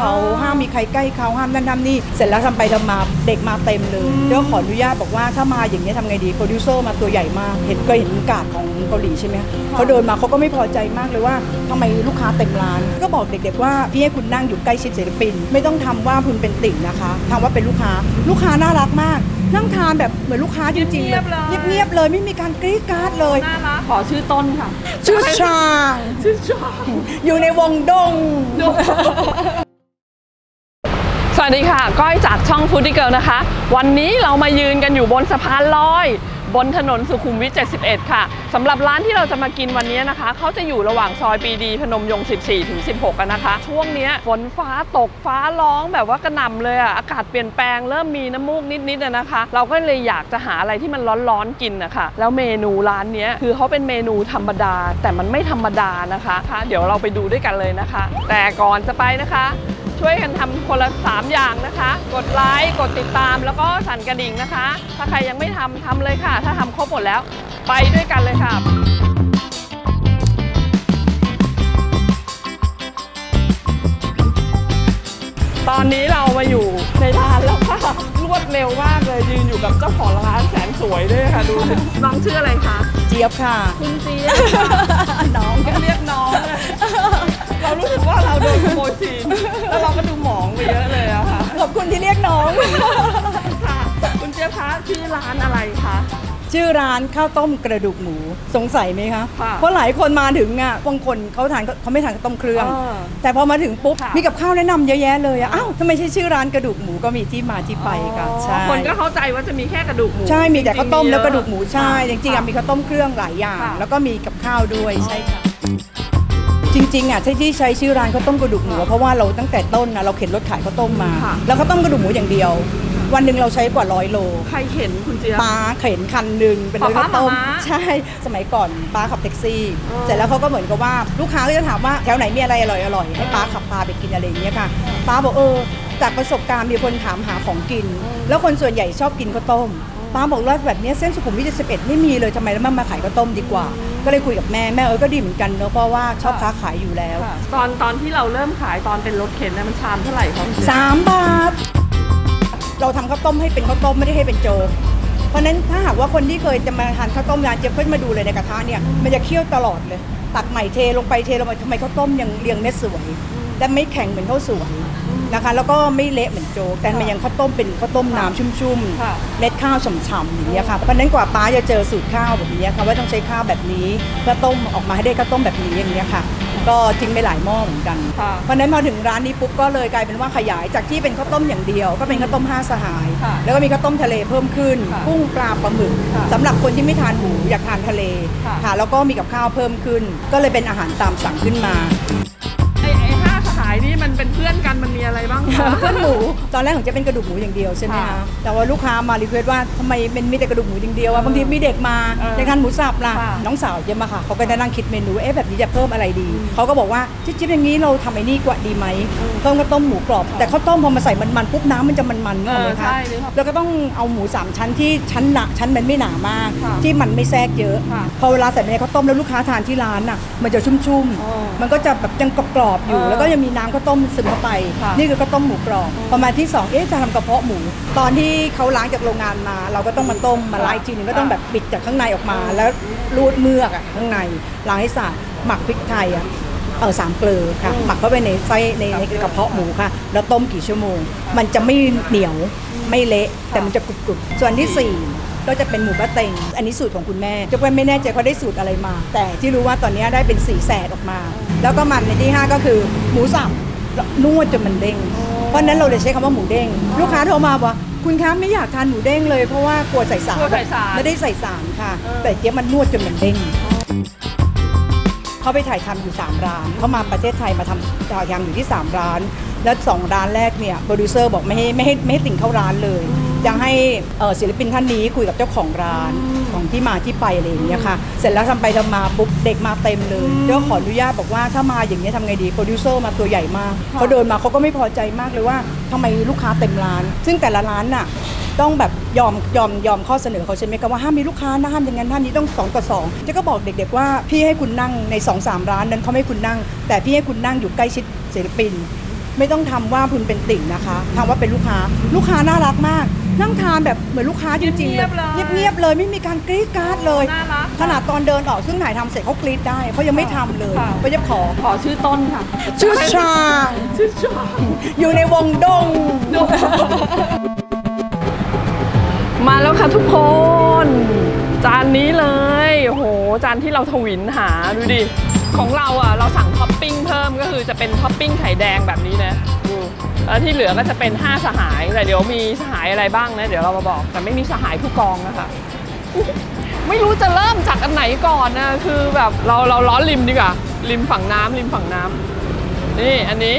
เขาห้ามมีใครใกล้เขาห้ามนั่นทำนี่เสร็จแล้วทำไปทำมาเด็กมาเต็มเลยเดี๋ยวขออนุญาตบอกว่าถ้ามาอย่างนี้ยทำไงดีโปรดิวเซอร์มาตัวใหญ่มากเห็นก็เห็นการ์ดของเกาหลีใช่ไหมเขาเดินมาเขาก็ไม่พอใจมากเลยว่าทำไมลูกค้าเต็มร้าน ก็บอกเด็กๆว่าพี่ให้คุณนั่งอยู่ใกล้ชิดศิลปิน ไม่ต้องทำว่าคุณเป็นติ่งนะคะทำว่าเป็นลูกค้าลูกค้าน่ารักมากนั่งทานแบบเหมือนลูกค้าจริงๆเงียบๆเลยเงียบๆเลยไม่มีการกรี๊ดกราร์ดเลยน่ารักขอชื่อต้นค่ะชื่อชางชื่อชอบอยู่ในวงดงส วัสดีค่ะ ก้อยจากช่องฟูดดี้เกิลนะคะ วันนี้เรามายืนกันอยู่บนสะพานลอย บนถนนสุขุมวิท 71 ค่ะสำหรับร้านที่เราจะมากินวันนี้นะคะ เขาจะอยู่ระหว่างซอยปีดี พนมยงค์14 ถึง 16 กันนะคะ ช่วงนี้ฝนฟ้าตกฟ้าร้องแบบว่ากระหน่ำเลยอะอากาศเปลี่ยนแปลงเริ่มมีน้ำมูกนิดๆนะคะ เราก็เลยอยากจะหาอะไรที่มันร้อนๆกินนะคะแล้วเมนูร้านนี้คือเขาเป็นเมนูธรรมดา แต่มันไม่ธรรมดานะคะคะเดี๋ยวเราไปดูด้วยกันเลยนะคะ แต่ก่อนจะไปนะคะ ช่วยกันทำคนละ 3 อย่างนะคะ กดไลค์กดติดตามแล้วก็สั่นกระดิ่งนะคะ ถ้าใครยังไม่ทำทำเลยค่ะ ถ้าทำครบหมดแล้ว ไปด้วยกันเลยค่ะตอนนี้เรามาอยู่ในร้านแล้วค่ะรวดเร็วมากเลยยืนอยู่กับเจ้าของร้านแสนสวยด้วยค่ะดูสิน้องชื่ออะไรคะเจี๊ยบค่ะ คุณเจี๊ยบค่ะน้องเรียกน้องอะ เรารู้สึกว่าเราโดนขโมยซีนแล้วเราก็ดูหมองไปเยอะเลยอะค่ะขอบคุณที่เรียกน้อง ค่ะคุณเจี๊ยบคะชื่อร้านอะไรคะ ชื่อร้านข้าวต้มกระดูกหมูสงสัยไหมคะ ค่ะเพราะหลายคนมาถึงอะบางคนเขาทานเขาไม่ทานข้าวต้มเครื่องเออแต่พอมาถึงปุ๊บค่ะ มีกับข้าวแนะนำเยอะแยะเลยอะอ้าวทำไมใช่ชื่อร้านกระดูกหมูก็มีที่มาที่ไปค่ะอ๋อใช่คนก็เข้าใจว่าจะมีแค่กระดูกหมูใช่มีแต่ข้าวต้มจริงๆแล้วกระดูกหมูใช่ค่ะจริงๆอะมีข้าวต้มเครื่องหลายอย่าง ค่ะ แล้วก็มีกับข้าวด้วยใช่ค่ะ จริงๆอะที่ที่ใช้ชื่อร้านข้าวต้มกระดูกหมูเพราะว่าเราตั้งแต่ต้นนะเราเข็นรถขายข้าวต้มมา ค่ะแล้วข้าวต้มกระดูกหมูอย่างเดียว วันหนึ่งเราใช้กว่าร้อยโลใครเห็นคุณเจี๊ยบ ป้าเข็นคันหนึ่งเป็นรถป้าข้าวต้มป้าม้าใช่สมัยก่อนป้าขับแท็กซี่ อ๋อ เสร็จแล้วเขาก็เหมือนกับว่าลูกค้าก็จะถามว่าแถวไหนมีอะไรอร่อยอร่อยให้ป้าขับพาไปกินอะไรอย่างเงี้ยค่ะป้าบอกเออจากประสบการณ์มีคนถามหาของกิน แล้วคนส่วนใหญ่ชอบกินข้าวต้ม ป้าบอกว่าแบบเนี้ยเส้นสุขุมวิท11ไม่มีเลยทำไมแล้วมันมาขายข้าวต้มดีกว่า ก็เลยคุยกับแม่แม่เออก็ดีเหมือนกันเนอะเพราะว่าชอบค้าขายอยู่แล้วค่ะตอนตอนที่เราเริ่มขายตอนเป็นรถเข็นนะมันชามเท่าไหร่คะคุณเจี๊ยบสามบาท เราทำข้าวต้มให้เป็นข้าวต้มไม่ได้ให้เป็นโจ๊กเพราะฉะนั้นถ้าหากว่าคนที่เคยจะมาทานข้าวต้มร้านเจ๊ยบก็มาดูเลยในกระทะเนี่ยมันจะเคี่ยวตลอดเลย ตักใหม่เทลงไปเทลงไปทำไมข้าวต้มยังเรียงเม็ดสวยและไม่แข็งเหมือนข้าวสวย นะคะ แล้วก็ไม่เละเหมือนโจ๊กแต่มันยังข้าวต้มเป็นข้าวต้มน้ำชุ่มค่ะๆเม็ดข้าวฉ่ำๆอย่างเงี้ยค่ะเพราะฉะนั้นกว่าป้าจะเจอสูตรข้าวแบบเนี้ยค่ะว่าต้องใช้ข้าวแบบนี้เพื่อต้มออกมาให้ได้ข้าวต้มแบบนี้อย่างเงี้ยค่ะ ก็ทิ้งไปหลายหม้อเหมือนกัน ค่ะเพราะฉะนั้นพอถึงร้านนี้ปุ๊บก็เลยกลายเป็นว่าขยายจากที่เป็นข้าวต้มอย่างเดียว ก็เป็นข้าวต้มห้าสหาย ค่ะแล้วก็มีข้าวต้มทะเลเพิ่มขึ้น ค่ะกุ้งปลาปลาหมึกค่ะสำหรับคนที่ไม่ทานหมูอยากทานทะเลค่ะค่ะแล้วก็มีกับข้าวเพิ่มขึ้น ก็เลยเป็นอาหารตามสั่งขึ้นมาไอ้ไอ้ห้าส หายนี่มันเป็นเพื่อนกันมันมีอะไรบ้างคะ เพื่อนหมูตอนแรกของเจะเป็นกระดูกหมูอย่างเดียวใช่ไหมค่ะคะแต่ว่าลูกค้ามารีเควสว่าทำไมมันมีแต่กระดูกหมูอย่างเดียวอะบางทีมีเด็กมาเอออยากทานหมูสับล่ะค่ะน้องสาวเจะมาค่ะเขาก็จะนั่งคิดเมนูเอ๊ะแบบนี้จะเพิ่มอะไรดีเขาก็บอกว่าจิ๊บๆอย่างนี้เราทำไอ้นี่กว่าดีไหมเพิ่มข้าวต้มหมูกรอบ แต่ข้าวต้มพอมาใส่มันๆปุ๊บน้ำมันจะมันๆนึกออกไหมเออคะใช่นึกออกแล้วก็ต้องเอาหมูสามชั้นที่ชั้นหนาชั้นมันไม่หนามาก ค่ะที่มันไม่แทรกเยอะ ค่ะพอเวลาใส่ไปในข้าวต้มแล้วลูกค้าทานที่ร้านน่ะมันจะชุ่มอ๋อ ๆ มันก็จะแบบยังกรอบๆอยู่เออแล้วก็ยังมีน้ำข้าวต้มซึมเข้าไป ค่ะนี่คือข้าวต้มหมูกรอบพอมาที่สองเอ๊ะจะทำกระเพาะหมู ตอนที่เขาล้างจากโรงงานมา เราก็ต้องมาต้มมาล้างอีกทีหนึงก็ต้องแบบปิดจากข้างในออกมา แล้วรูดเมือกอะข้างในล้างให้สะอาดหมักพริกไทยอะเออสามเกลือค่ะ หมักเข้าไปในไส้ในในกระเพาะหมูค่ะ แล้วต้มกี่ชั่วโมง มันจะไม่เหนียวไม่เละแต่มันจะกรุบๆส่วนที่สี่ก็จะเป็นหมูบะเต็ง อันนี้สูตรของคุณแม่เจะเป็นไม่แน่ใจเขาได้สูตรอะไรมา แต่ที่รู้ว่าตอนนี้ได้เป็นสีแสดออกมา แล้วก็มันในที่ห้าก็คือหมูสับ นวดจนมันเด้ง เพราะฉะนั้นเราเลยใช้คำว่าหมูเด้ง ลูกค้าโทรมาบอกว่าคุณคะไม่อยากทานหมูเด้งเลยเพราะว่ากลัวใส่สารกลัวใส่สารไม่ได้ใส่สารค่ะ เออ แต่เจ๊ยบมันนวดจนมันเด้งเขาไปถ่ายทำอยู่3ร้านเขามาประเทศไทยมาทำถ่ายทำอยู่ที่ 3 ร้าน แล้วสองร้านแรกเนี่ยโปรดิวเซอร์บอกไม่ให้ไม่ให้ไม่ให้ติ่งเข้าร้านเลย ยังให้เอ่อศิลปินท่านนี้คุยกับเจ้าของร้านของที่มาที่ไปอะไรอย่างเงี้ยค่ะเสร็จแล้วทำไปทำมาปุ๊บเด็กมาเต็มเลยเดี๋ยวขออนุญาตบอกว่าถ้ามาอย่างเงี้ยทำไงดีโปรดิวเซอร์มาตัวใหญ่มากเขาเดินมาเขาก็ไม่พอใจมากเลยว่าทำไมลูกค้าเต็มร้าน ซึ่งแต่ละร้านน่ะต้องแบบยอมยอมยอมข้อเสนอเขาใช่ไหมคะว่าห้ามมีลูกค้านะห้ามอย่างนั้นห้ามนี้ต้องสองต่อสองเจ๊ก็บอกเด็ก ๆ ว่าพี่ให้คุณนั่งใน2อสามร้านนั้นเขาไม่ให้คุณนั่ง แต่พี่ให้คุณนั่งอยู่ใกล้ชิดศิลปิน ไม่ต้องทำว่าคุณเป็นติ่งนะคะทำว่าเป็นลูกค้า ลูกค้าน่ารักมาก นั่งทานแบบเหมือนลูกค้าจริงๆเงียบๆเลยเงียบๆเลยไม่มีการกรี๊ดกราร์ดเลยน่ารักขนาดตอนเดินออกซึ่งถ่ายทำเสร็จเขากรี๊ดได้เขายังไม่ทำเลยค่ะ เขาจะขอขอชื่อต้นค่ะ ชื่อชางชื่อชาอยู่ในวงดง มาแล้วค่ะทุกคน จานนี้เลยโอ้โหจานที่เราทวินหาดูดิ ของเราอะ เราสั่งท็อปปิ้งเพิ่มก็คือจะเป็นท็อปปิ้งไข่แดงแบบนี้นะดู แล้วที่เหลือก็จะเป็น 5 สหายแต่เดี๋ยวมีสหายอะไรบ้างนะเดี๋ยวเรามาบอกแต่ไม่มีสหายผู้กองนะคะไม่รู้จะเริ่มจากอันไหนก่อนนะคือแบบเราเราล้อริมดีกว่าริมฝั่งน้ำริมฝั่งน้ำนี่อันนี้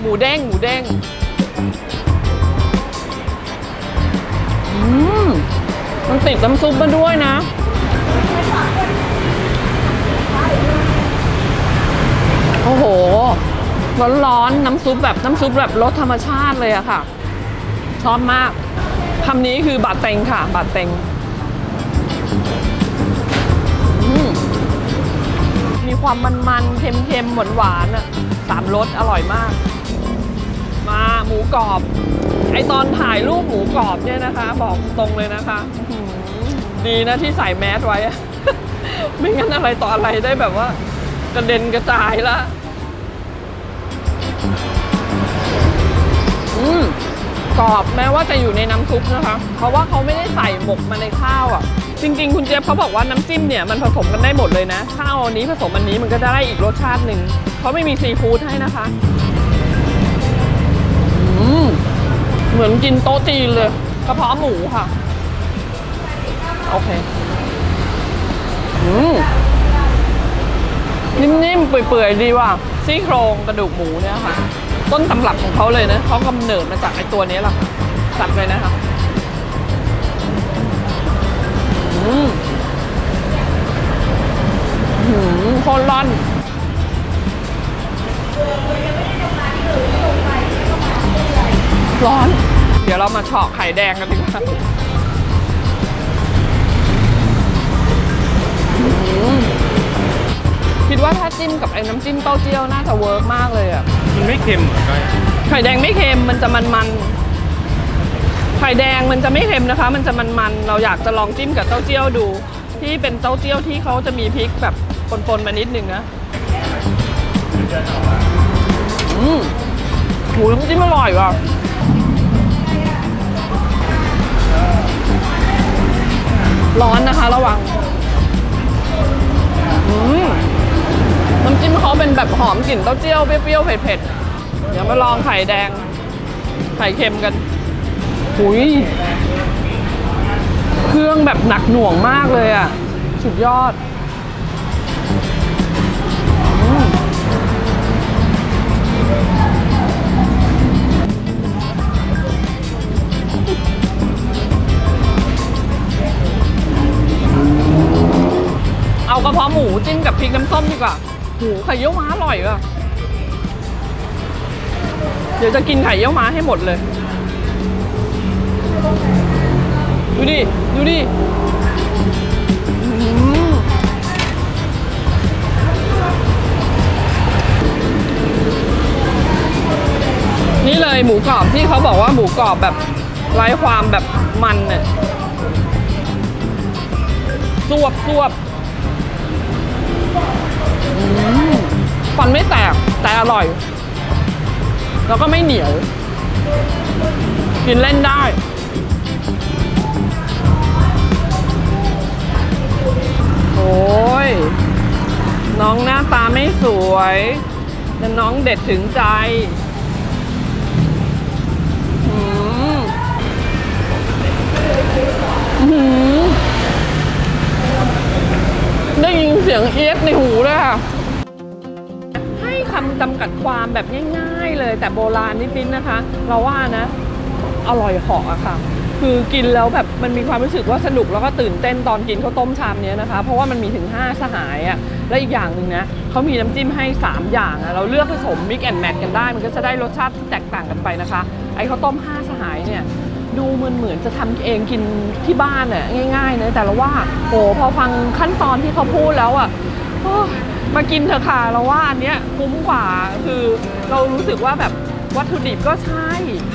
หมูเด้งหมูเด้งอืมมันติดน้ำซุปมาด้วยนะโอ้โห ร้อนๆน้ำซุปแบบน้ำซุปแบบรสธรรมชาติเลยอะค่ะ ชอบมากคำนี้คือบาดเต็งค่ะ บาดเต็งมีความมันๆ เค็มๆ หวานๆอะสามรสอร่อยมาก มาหมูกรอบ ไอตอนถ่ายรูปหมูกรอบเนี่ยนะคะ บอกตรงเลยนะคะ ดีนะที่ใส่แมสไว้ ไม่งั้นอะไรต่ออะไรได้แบบว่ากระเด็นกระจายละ อืมกรอบแม้ว่าจะอยู่ในน้ำซุปนะคะ เพราะว่าเขาไม่ได้ใส่หมกมาในข้าวอะ จริง ๆ คุณเจี๊ยบเขาบอกว่าน้ำจิ้มเนี่ยมันผสมกันได้หมดเลยนะ ข้าวอันนี้ผสมอันนี้มันก็ได้อีกรสชาติหนึ่งเขาไม่มีซีฟู้ดให้นะคะ อืมเหมือนกินโต๊ะจีนเลยกระเพาะหมูค่ะ โอเค อืมนิ่มๆเปื่อยๆดีว่ะ ซี่โครงกระดูกหมูเนี่ยค่ะ ต้นตำรับของเขาเลยนะเขากำเนิดมาจากไอตัวนี้แหละสับเลยนะคะอืมหืมโคตรร้อนร้อน เดี๋ยวเรามาเฉาะไข่แดงกันดีกว่า คิดว่าถ้าจิ้มกับไอ้น้ำจิ้มเต้าเจี้ยวน่าจะเวิร์กมากเลยอะมันไม่เค็มเหมือนกันไข่แดงไม่เค็มมันจะมันๆไข่แดงมันจะไม่เค็มนะคะ มันจะมันๆเราอยากจะลองจิ้มกับเต้าเจี้ยวดู ที่เป็นเต้าเจี้ยวที่เขาจะมีพริกแบบปนๆมานิดนึงนะอืมหมูน้ำจิ้มอร่อยว่ะร้อนนะคะระวังอืม น้ำจิ้มเขาเป็นแบบหอมกลิ่นเต้าเจี้ยวเปรี้ยวๆเผ็ดๆเดี๋ยวมาลองไข่แดง ไข่เค็มกันหุยเครื่องแบบหนักหน่วงมากเลยอะ สุดยอดเอากระเพาะหมูจิ้มกับพริกน้ำส้มดีกว่า หูไข่เยี่ยวม้าอร่อยอะ เดี๋ยวจะกินไข่เยี่ยวม้าให้หมดเลย ดูดิ ดูดิอนี่เลยหมูกรอบที่เขาบอกว่าหมูกรอบแบบไร้ความแบบมันเนี่ยสวบสวบ ฟันไม่แตกแต่อร่อย แล้วก็ไม่เหนียว กินเล่นได้ โอ้ย น้องหน้าตาไม่สวย แต่น้องเด็ดถึงใจ เสียงเอียดในหูเลยค่ะ ให้คำจำกัดความแบบง่าย ๆ เลยแต่โบราณนิดๆนะคะ เราว่านะ อร่อยเหาะอะค่ะ คือกินแล้วแบบมันมีความรู้สึกว่าสนุกแล้วก็ตื่นเต้นตอนกินข้าวต้มชามนี้นะคะ เพราะว่ามันมีถึง 5 สหายอะและอีกอย่างหนึ่งนะเขามีน้ำจิ้มให้ 3 อย่างอะเราเลือกผสมมิกแอนแมทกันได้ มันก็จะได้รสชาติที่แตกต่างกันไปนะคะ ไอ้ข้าวต้ม 5 สหายเนี่ย ดูเหมือนเหมือนจะทำเองกินที่บ้านอะง่ายๆนะแต่เราว่าโหพอฟังขั้นตอนที่เขาพูดแล้วอะมากินเถอะค่ะเราว่าอันเนี้ยคุ้มกว่าคือเรารู้สึกว่าแบบวัตถุดิบก็ใช่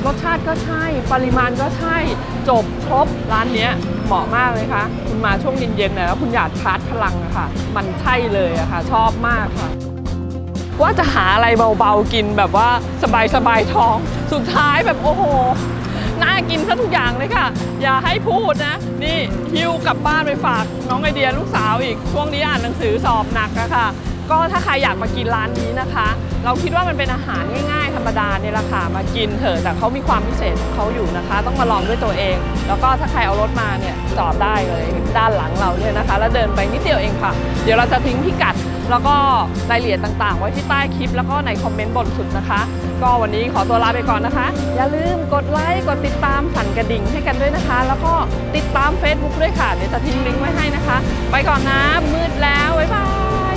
รสชาติก็ใช่ ปริมาณก็ใช่ จบครบร้านเนี้ยเหมาะมากเลยค่ะ คุณมาช่วงเย็นๆนะแล้วคุณอยากชาร์จพลังอะค่ะ มันใช่เลยอะค่ะ ชอบมากค่ะ ว่าจะหาอะไรเบาๆกินแบบว่าสบายๆท้อง สุดท้ายแบบโอ้โห น่ากินซะทุกอย่างเลยค่ะ อย่าให้พูดนะ นี่หิ้วกลับบ้านไปฝากน้องไอเดียลูกสาวอีก ช่วงนี้อ่านหนังสือสอบหนักอะค่ะ ก็ถ้าใครอยากมากินร้านนี้นะคะ เราคิดว่ามันเป็นอาหารง่ายๆ ธรรมดาเนี่ยแหละค่ะมากินเถอะแต่เขามีความพิเศษของเขาอยู่นะคะ ต้องมาลองด้วยตัวเอง แล้วก็ถ้าใครเอารถมาเนี่ยจอดได้เลยด้านหลังเราเนี่ยนะคะ แล้วเดินไปนิดเดียวเองค่ะ เดี๋ยวเราจะทิ้งพิกัด แล้วก็รายละเอียดต่างๆ ไว้ที่ใต้คลิป แล้วก็ในคอมเมนต์บนสุดนะคะ ก็วันนี้ขอตัวลาไปก่อนนะคะ อย่าลืมกดไลค์กดติดตามสั่นกระดิ่งให้กันด้วยนะคะ แล้วก็ติดตาม Facebook ด้วยค่ะ เดี๋ยวจะทิ้งลิงก์ไว้ให้นะคะ ไปก่อนนะมืดแล้วบ๊ายบาย